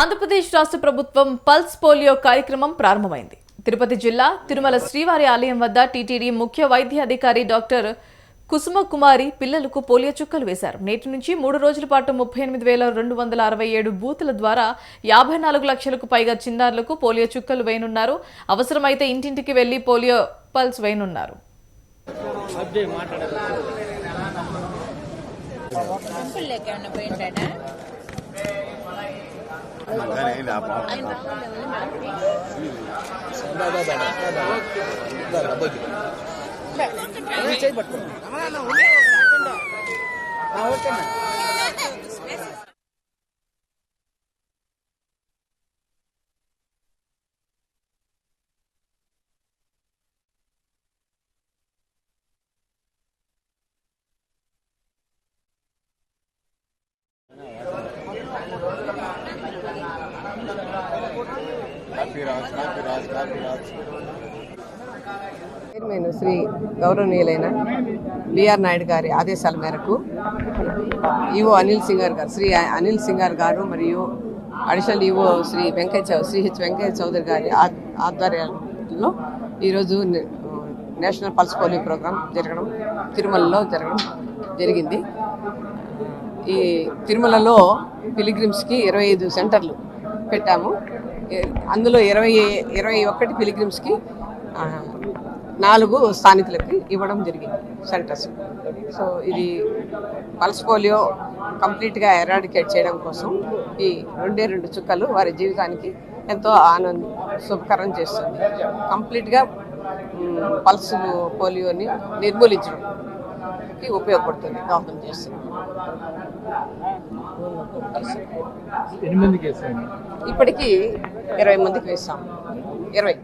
ఆంధ్రప్రదేశ్ రాష్ట్ర ప్రభుత్వం pulse polio కార్యక్రమం ప్రారంభమైంది. తిరుపతి జిల్లా తిరుమల శ్రీవారి ఆలయం వద్ద టీటీడీ ముఖ్య వైద్య అధికారి డాక్టర్ కుసుమ కుమారి పిల్లలకు పోలియో చుక్కలు వేశారు. నేటి నుంచి మూడు రోజుల పాటు ముప్పై ఎనిమిది వేల రెండు వందల అరవై ఏడు బూతుల ద్వారా యాభై నాలుగు లక్షలకు పైగా చిన్నారులకు పోలియో చుక్కలు వేయనున్నారు. అవసరమైతే ఇంటింటికి వెళ్ళి పోలియో పల్స్ వేయనున్నారు. Makanya ini apa? Dah, dah, dah, dah, dah, dah, dah, bagi. Ini cai betul. Kamu nak nak? Kamu nak nak? Chairman Shri గౌరవనీయులైన బిఆర్ నాయుడు గారి ఆదేశాల మేరకు ఈవో అనిల్ సింగార్ గారు శ్రీ అనిల్ సింగార్ గారు మరియు అడిషనల్ ఈవో శ్రీ వెంకయ్య చౌ శ్రీ హెచ్ వెంకయ్య చౌదరి గారి ఆధ్వర్యంలో ఈరోజు నేషనల్ పల్స్ పోలియో ప్రోగ్రాం జరగడం తిరుమలలో జరగడం జరిగింది. ఈ తిరుమలలో పిలిగ్రిమ్స్కి ఇరవై ఐదు సెంటర్లు పెట్టాము. అందులో ఇరవై ఇరవై ఒకటి పిలిగ్రిమ్స్కి నాలుగు స్థానికులకి ఇవ్వడం జరిగింది సెంటర్స్. సో ఇది పల్స్ పోలియో కంప్లీట్గా ఎరాడికేట్ చేయడం కోసం ఈ రెండే రెండు చుక్కలు వారి జీవితానికి ఎంతో ఆనందం శుభకరం చేస్తుంది. కంప్లీట్గా పల్స్ పోలియోని నిర్మూలించడంకి ఉపయోగపడుతుంది. మందికి వేసాను ఇప్పటికీ ఇరవై మందికి వేస్తాం ఇరవై.